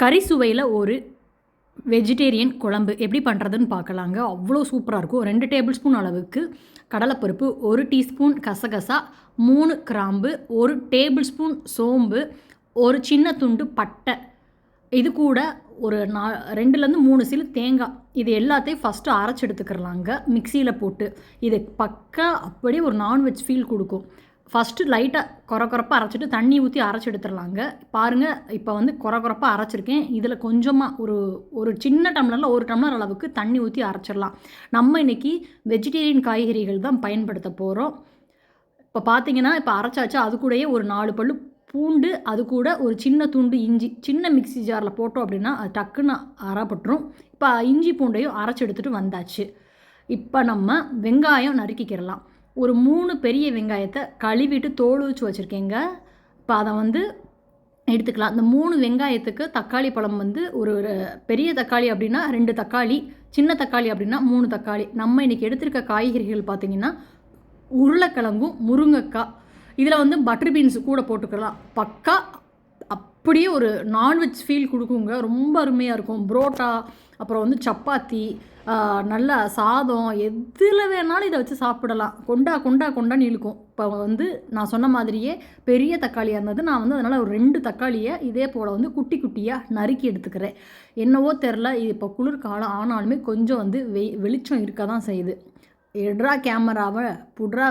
கறி சுவையில் ஒரு வெஜிடேரியன் குழம்பு எப்படி பண்ணுறதுன்னு பார்க்கலாங்க. அவ்வளோ சூப்பராக இருக்கும். ரெண்டு டேபிள் ஸ்பூன் அளவுக்கு கடலைப்பருப்பு ஒரு டீஸ்பூன் கசகசா மூணு கிராம்பு ஒரு டேபிள் ஸ்பூன் சோம்பு ஒரு சின்ன துண்டு பட்டை. இது கூட ஒரு நா ரெண்டுலேருந்து மூணு சிலு தேங்காய். இது எல்லாத்தையும் ஃபஸ்ட்டு அரைச்சி எடுத்துக்கிறலாங்க. மிக்சியில் போட்டு. இது பக்கா அப்படியே ஒரு நான்வெஜ் ஃபீல் கொடுக்கும். ஃபஸ்ட்டு லைட்டாக குற குறப்பாக அரைச்சிட்டு தண்ணி ஊற்றி அரைச்சி எடுத்துடலாங்க பாருங்கள் இப்போ வந்து குற குறப்பாக அரைச்சிருக்கேன். இதில் கொஞ்சமாக ஒரு ஒரு சின்ன டம்ளரில் ஒரு டம்ளர் அளவுக்கு தண்ணி ஊற்றி அரைச்சிடலாம் நம்ம இன்றைக்கி வெஜிடேரியன் காய்கறிகள் தான் பயன்படுத்த போகிறோம் இப்போ பார்த்தீங்கன்னா இப்போ அரைச்சாச்சு அது கூடயே ஒரு நாலு பல்லு பூண்டு அது கூட ஒரு சின்ன துண்டு இஞ்சி சின்ன மிக்ஸி ஜாரில் போட்டோம் அப்படின்னா அது டக்குன்னு அறப்பட்டுரும் இப்போ இஞ்சி பூண்டையும் அரைச்சி எடுத்துகிட்டு வந்தாச்சு. இப்போ நம்ம வெங்காயம் நறுக்கிக்கிறலாம். ஒரு மூணு பெரிய வெங்காயத்தை கழுவிட்டு தோல் வச்சு வச்சுருக்கேங்க. இப்போ அதை வந்து எடுத்துக்கலாம். இந்த மூணு வெங்காயத்துக்கு தக்காளி பழம் வந்து ஒரு ஒரு பெரிய தக்காளி அப்படின்னா ரெண்டு தக்காளி சின்ன தக்காளி அப்படின்னா மூணு தக்காளி. நம்ம இன்றைக்கி எடுத்திருக்க காய்கறிகள் பார்த்திங்கன்னா உருளைக்கிழங்கும் முருங்கைக்காய். இதில் வந்து பட்டர் பீன்ஸ் கூட போட்டுக்கலாம். பக்கா அப்படியே ஒரு நான்வெஜ் ஃபீல் கொடுக்குங்க. ரொம்ப அருமையாக இருக்கும். புரோட்டா அப்புறம் வந்து சப்பாத்தி நல்ல சாதம் எதில் வேணாலும் இதை வச்சு சாப்பிடலாம். கொண்டா கொண்டா கொண்டான்னு இழுக்கும். இப்போ வந்து நான் சொன்ன மாதிரியே பெரிய தக்காளியாக இருந்தது. நான் வந்து அதனால் ஒரு ரெண்டு தக்காளியை இதே போல் வந்து குட்டி குட்டியாக நறுக்கி எடுத்துக்கிறேன். என்னவோ தெரில இது இப்போ குளிர்காலம் ஆனாலுமே கொஞ்சம் வந்து வெய் வெளிச்சம் இருக்க தான் செய்யுது. எட்ரா கேமராவை புட்ரா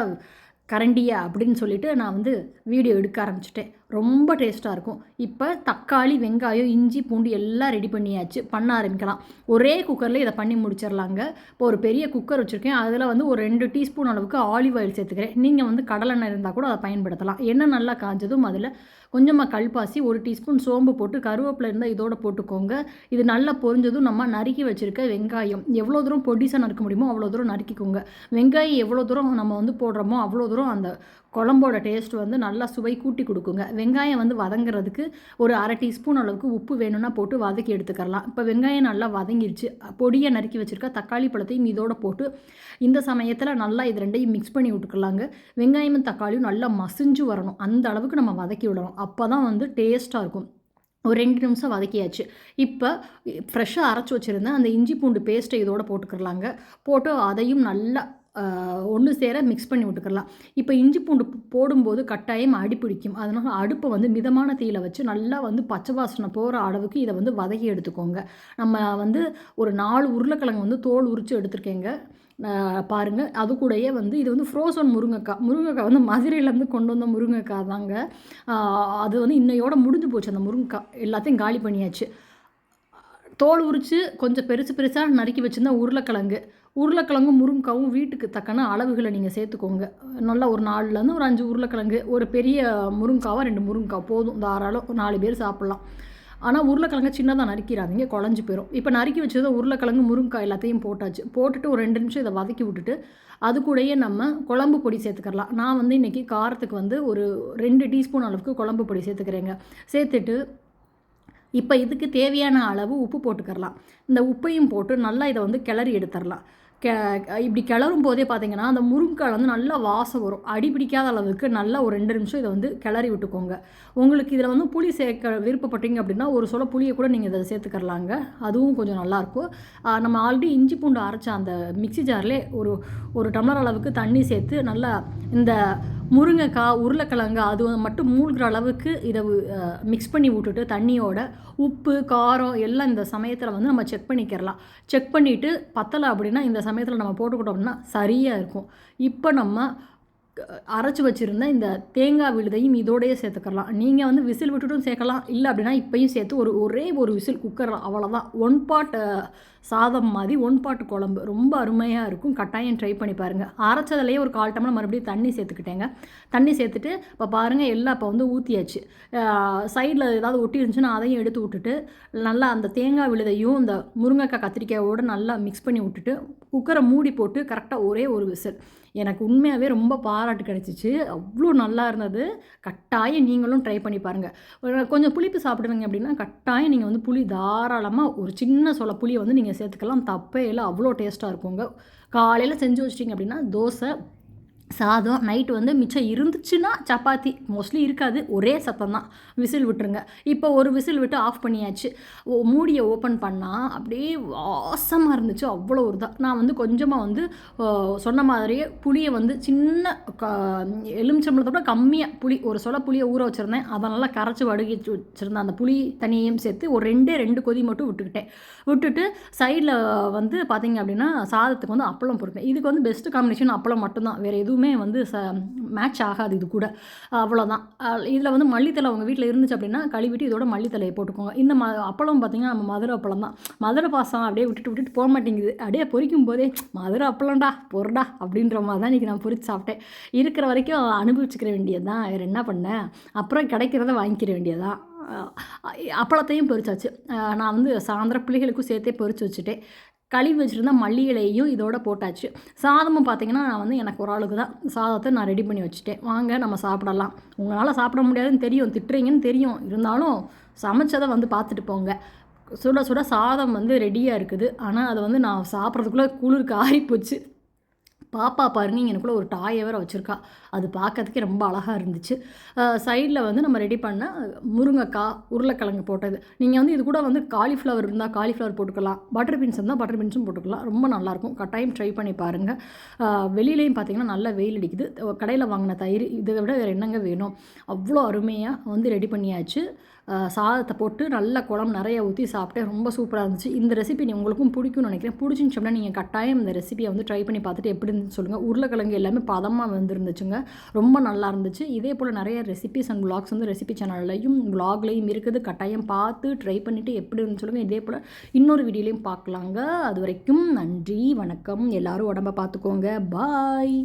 கரண்டியா அப்படின்னு சொல்லிட்டு நான் வந்து வீடியோ எடுக்க ஆரம்பிச்சிட்டேன். ரொம்ப டேஸ்ட்டாக இருக்கும். இப்போ தக்காளி வெங்காயம் இஞ்சி பூண்டு எல்லாம் ரெடி பண்ணியாச்சு. பண்ண ஆரம்பிக்கலாம். ஒரே குக்கரில் இதை பண்ணி முடிச்சிடலாங்க. இப்போ ஒரு பெரிய குக்கர் வச்சுருக்கேன். அதில் வந்து ஒரு ரெண்டு டீஸ்பூன் அளவுக்கு ஆலிவ் ஆயில் சேர்த்துக்கிறேன். நீங்கள் வந்து கடலெண்ணெய் இருந்தால் கூட அதை பயன்படுத்தலாம். எண்ணெய் நல்லா காஞ்சதும் அதில் கொஞ்சமாக கல்பாசி ஒரு டீஸ்பூன் சோம்பு போட்டு கருவேப்பிலை இருந்தால் இதோட போட்டுக்கோங்க. இது நல்லா பொரிஞ்சதும் நம்ம நறுக்கி வச்சுருக்க வெங்காயம். எவ்வளோ தூரம் பொடிசாக நறுக்க முடியுமோ அவ்வளோ தூரம் நறுக்கிக்கோங்க. வெங்காயம் எவ்வளோ தூரம் நம்ம வந்து போடுறோமோ அவ்வளோ தூரம் அந்த குழம்போட டேஸ்ட் வந்து நல்லா சுவை கூட்டி கொடுக்குங்க. வெங்காயம் வந்து வதங்குறதுக்கு ஒரு அரை டீஸ்பூன் அளவுக்கு உப்பு வேணும்னா போட்டு வதக்கி எடுத்துக்கலாம் இப்போ வெங்காயம் நல்லா வதங்கிடுச்சு பொடியை நறுக்கி வச்சுருக்க தக்காளி பழத்தையும் இதோட போட்டு இந்த சமயத்தில் நல்லா இது ரெண்டையும் மிக்ஸ் பண்ணி விட்டுக்கலாங்க. வெங்காயமும் தக்காளியும் நல்லா மசிஞ்சு வரணும். அந்த அளவுக்கு நம்ம வதக்கி விடணும். அப்போ தான் வந்து டேஸ்ட்டாக இருக்கும். ஒரு ரெண்டு நிமிஷம் வதக்கியாச்சு. இப்போ ஃப்ரெஷ்ஷாக அரைச்சி வச்சுருந்தேன் அந்த இஞ்சி பூண்டு பேஸ்ட்டை இதோட போட்டுக்கிறலாங்க. போட்டு அதையும் நல்லா ஒன்று சேர மிக்ஸ் பண்ணி விட்டுக்கலாம். இப்போ இஞ்சி பூண்டு போடும்போது கட்டாயம் அடி பிடிக்கும். அதனால் அடுப்பை வந்து மிதமான தீயில் வச்சு நல்லா வந்து பச்சை வாசனை போகிற அளவுக்கு இதை வந்து வதக்கி எடுத்துக்கோங்க. நம்ம வந்து ஒரு நாலு உருளைக்கிழங்கு வந்து தோல் உரித்து எடுத்துருக்கேங்க. பாருங்கள் அது கூடயே வந்து இது வந்து ஃப்ரோசன் முருங்கைக்காய் முருங்கைக்காய் வந்து மதுரையிலேருந்து கொண்டு வந்த முருங்கைக்காய் தாங்க. அது வந்து இன்னையோட முடிஞ்சு போச்சு அந்த முருங்கைக்காய் எல்லாத்தையும் காலி பண்ணியாச்சு. தோல் உரித்து கொஞ்சம் பெருசு பெருசாக நறுக்கி வச்சுருந்தா உருளைக்கிழங்கு. உருளைக்கிழங்கும் முருங்காவும் வீட்டுக்கு தக்கன அளவுகளை நீங்கள் சேர்த்துக்கோங்க. நல்லா ஒரு நாலுலேருந்து ஒரு அஞ்சு உருளைக்கிழங்கு ஒரு பெரிய முருங்காவாக ரெண்டு முருங்காய் போதும். தாராளம் நாலு பேர் சாப்பிட்லாம். ஆனால் உருளைக்கிழங்கு சின்னதாக நறுக்கிறாதீங்க குழஞ்சி போயிடும் இப்போ நறுக்கி வச்சதை உருளைக்கிழங்கு முருங்காய் எல்லாத்தையும் போட்டாச்சு. போட்டுட்டு ஒரு ரெண்டு நிமிஷம் இதை வதக்கி விட்டுட்டு அது கூடயே நம்ம குழம்பு பொடி சேர்த்துக்கலாம் நான் வந்து இன்றைக்கி காரத்துக்கு வந்து ஒரு ரெண்டு டீஸ்பூன் அளவுக்கு குழம்பு பொடி சேர்த்துக்கிறேங்க. சேர்த்துட்டு இப்போ இதுக்கு தேவையான அளவு உப்பு போட்டுக்கரலாம் இந்த உப்பையும் போட்டு நல்லா இதை வந்து கிளறி எடுத்துடலாம். கெ இப்படி கிளறும் போதே பார்த்தீங்கன்னா அந்த முருங்கைக்காய் வந்து நல்லா வாசம் வரும். அடி பிடிக்காத அளவுக்கு நல்லா ஒரு ரெண்டு நிமிஷம் இதை வந்து கிளறி விட்டுக்கோங்க. உங்களுக்கு இதில் வந்து புளி சேர்க்க விருப்பப்பட்டீங்க அப்படின்னா ஒரு சொல்ல புளியை கூட நீங்கள் இதை சேர்த்துக்கரலாங்க அதுவும் கொஞ்சம் நல்லாயிருக்கும் நம்ம ஆல்ரெடி இஞ்சி பூண்டு அரைச்ச அந்த மிக்சி ஜார்லேயே ஒரு ஒரு டம்ளர் அளவுக்கு தண்ணி சேர்த்து நல்லா இந்த முருங்கைக்காய் உருளைக்கிழங்கு அது மட்டும் மூழ்கிற அளவுக்கு இதை மிக்ஸ் பண்ணி விட்டுட்டு தண்ணியோட உப்பு காரம் எல்லாம் இந்த சமயத்தில் வந்து நம்ம செக் பண்ணிக்கிறலாம். செக் பண்ணிவிட்டு பத்தலை அப்படின்னா இந்த சமயத்தில் நம்ம போட்டுக்கிட்டோம்னா சரியாக இருக்கும். இப்போ நம்ம அரைச்சி வச்சுருந்த இந்த தேங்காய் விழுதையும் இதோடையே சேர்த்துக்கலாம் நீங்கள் வந்து விசில் விட்டுட்டும் சேர்க்கலாம். இல்லை அப்படின்னா இப்பையும் சேர்த்து ஒரு ஒரே ஒரு விசில் குக்கரில் அவ்வளோதான் ஒன் பாட் சாதம் மாதிரி ஒன் பாட்டு குழம்பு. ரொம்ப அருமையாக இருக்கும். கட்டாயம் ட்ரை பண்ணி பாருங்கள் அரைச்சதுலேயே ஒரு கால் டம்ளர் மறுபடியும் தண்ணி சேர்த்துக்கிட்டேங்க. தண்ணி சேர்த்துட்டு இப்போ பாருங்கள் எல்லாம் இப்போ வந்து ஊற்றியாச்சு சைடில் ஏதாவது ஒட்டி இருந்துச்சுன்னா அதையும் எடுத்து விட்டுட்டு நல்லா அந்த தேங்காய் விழுதையும் இந்த முருங்கைக்காய் கத்திரிக்காயோடு நல்லா மிக்ஸ் பண்ணி விட்டுட்டு குக்கரை மூடி போட்டு கரெக்டாக ஒரே ஒரு விசில். எனக்கு உண்மையாகவே ரொம்ப பாராட்டு கிடச்சிச்சு. அவ்வளோ நல்லா இருந்தது. கட்டாயம் நீங்களும் ட்ரை பண்ணி பாருங்கள் கொஞ்சம் புளிப்பு சாப்பிடுவீங்க அப்படின்னா கட்டாயம் நீங்கள் வந்து புளி தாராளமாக ஒரு சின்ன சொல்ல புளியை வந்து நீங்கள் சேர்த்துக்கலாம். தப்பே இல்லை. அவ்வளோ டேஸ்ட்டாக இருக்குங்க காலையில் செஞ்சு வச்சிட்டிங்க அப்படின்னா தோசை சாதம் நைட்டு வந்து மிச்சம் இருந்துச்சுன்னா சப்பாத்தி. மோஸ்ட்லி இருக்காது. ஒரே சத்தம் தான். விசில் விட்டுருங்க. இப்போ ஒரு விசில் விட்டு ஆஃப் பண்ணியாச்சு. ஓ மூடியை ஓப்பன் பண்ணால் அப்படியே வாசமாக இருந்துச்சு. அவ்வளோ ஒரு தான் நான் வந்து கொஞ்சமாக வந்து சொன்ன மாதிரியே புளியை வந்து சின்ன க எலுமிச்சம்பளத்தோட கம்மியாக புளி ஒரு சொல புளியை ஊற வச்சுருந்தேன். அதை நல்லா கரைச்சி வடுகி வச்சுருந்தேன். அந்த புளி தனியையும் சேர்த்து ஒரு ரெண்டே ரெண்டு கொதி மட்டும் விட்டுக்கிட்டேன். விட்டுட்டு சைடில் வந்து பார்த்தீங்க அப்படின்னா சாதத்துக்கு வந்து அப்பளம் பொறுப்பேன் இதுக்கு வந்து பெஸ்ட்டு காம்பினேஷன் அப்பளம் மட்டும்தான். வேறு எதுவும் வந்து ச மேட்ச் ஆகாது இது கூட. அவ்வளோதான் இதில் வந்து மல்லித்தலை அவங்க வீட்டில் இருந்துச்சு அப்படின்னா கழுவிட்டு இதோட மல்லித்தலையை போட்டுக்கோங்க. இந்த ம அப்பளம் பார்த்திங்கன்னா நம்ம மதுரை அப்பளம் தான். மதுரை பாசம் அப்படியே விட்டுட்டு விட்டுட்டு போக மாட்டேங்குது. அப்படியே பொறிக்கும் போதே மதுரை அப்பளம்டா பொருடா அப்படின்ற மாதிரி தான் இன்றைக்கி நான் பொறித்து சாப்பிட்டேன். இருக்கிற வரைக்கும் அனுபவிச்சுக்கிற வேண்டியது தான் வேறு என்ன பண்ணேன் அப்புறம் கிடைக்கிறத வாங்கிக்கிற வேண்டியதான் அப்பளத்தையும் பொறிச்சாச்சு. நான் வந்து சாயந்தரம் பிள்ளைகளுக்கும் சேர்த்தே பொறிச்சு வச்சுட்டேன். கழுவி வச்சுருந்த மல்லி இலையையும் இதோட போட்டாச்சு. சாதமும் பார்த்தீங்கன்னா நான் வந்து எனக்கு ஒரு ஆளுக்கு தான். சாதத்தை நான் ரெடி பண்ணி வச்சுட்டேன். வாங்க நம்ம சாப்பிடலாம். உங்களால் சாப்பிட முடியாதுன்னு தெரியும். திட்டுறீங்கன்னு தெரியும். இருந்தாலும் சமைச்சதை வந்து பார்த்துட்டு போங்க. சுட சுட சாதம் வந்து ரெடியாக இருக்குது. ஆனால் அதை வந்து நான் சாப்பிட்றதுக்குள்ளே குளிருக்கு ஆறிப்போச்சு. பாப்பா பாருங்க எனக்குள்ளே ஒரு டாயை வேறு வச்சுருக்கா. அது பார்க்கறதுக்கே ரொம்ப அழகாக இருந்துச்சு. சைடில் வந்து நம்ம ரெடி பண்ண முருங்கைக்காய் உருளைக்கிழங்கு போட்டது. நீங்கள் வந்து இது கூட வந்து காலிஃப்ளவர் இருந்தால் காலிஃப்ளவர் போட்டுக்கலாம். பட்டர் பீன்ஸ் இருந்தால் பட்டர் பீன்ஸும் போட்டுக்கலாம். ரொம்ப நல்லாயிருக்கும் கட்டாயம் ட்ரை பண்ணி பாருங்கள் வெளியிலையும் பார்த்தீங்கன்னா நல்ல வெயில் அடிக்குது. கடையில் வாங்கின தயிர் இதை விட வேறு என்னங்க வேணும்? அவ்வளோ அருமையாக வந்து ரெடி பண்ணியாச்சு. சாதத்தை போட்டு நல்ல குழம்பு நிறைய ஊற்றி சாப்பிட்டேன் ரொம்ப சூப்பராக இருந்துச்சு. இந்த ரெசிபி நீ உங்களுக்கும் பிடிக்கும்னு நினைக்கிறேன். பிடிச்சிருந்துச்சு நீங்கள் கட்டாயம் இந்த ரெசிபியை வந்து ட்ரை பண்ணி பார்த்துட்டு எப்படி இருந்துச்சு சொல்லுங்கள் உருளைக்கிழங்கு எல்லாமே பதமாக வந்துருந்துச்சுங்க. ரொம்ப நல்லா இருந்துச்சு. இதே போல் நிறைய ரெசிபிஸ் அண்ட் vlogs வந்து ரெசிபி சேனல்லையும் வ்ளாக்லேயும் இருக்குது. கட்டாயம் பார்த்து ட்ரை பண்ணிவிட்டு எப்படி இருந்துச்சு சொல்லுங்கள் இதே போல் இன்னொரு வீடியோலையும் பார்க்கலாங்க. அது வரைக்கும் நன்றி வணக்கம். எல்லோரும் உடம்ப பார்த்துக்கோங்க. பாய்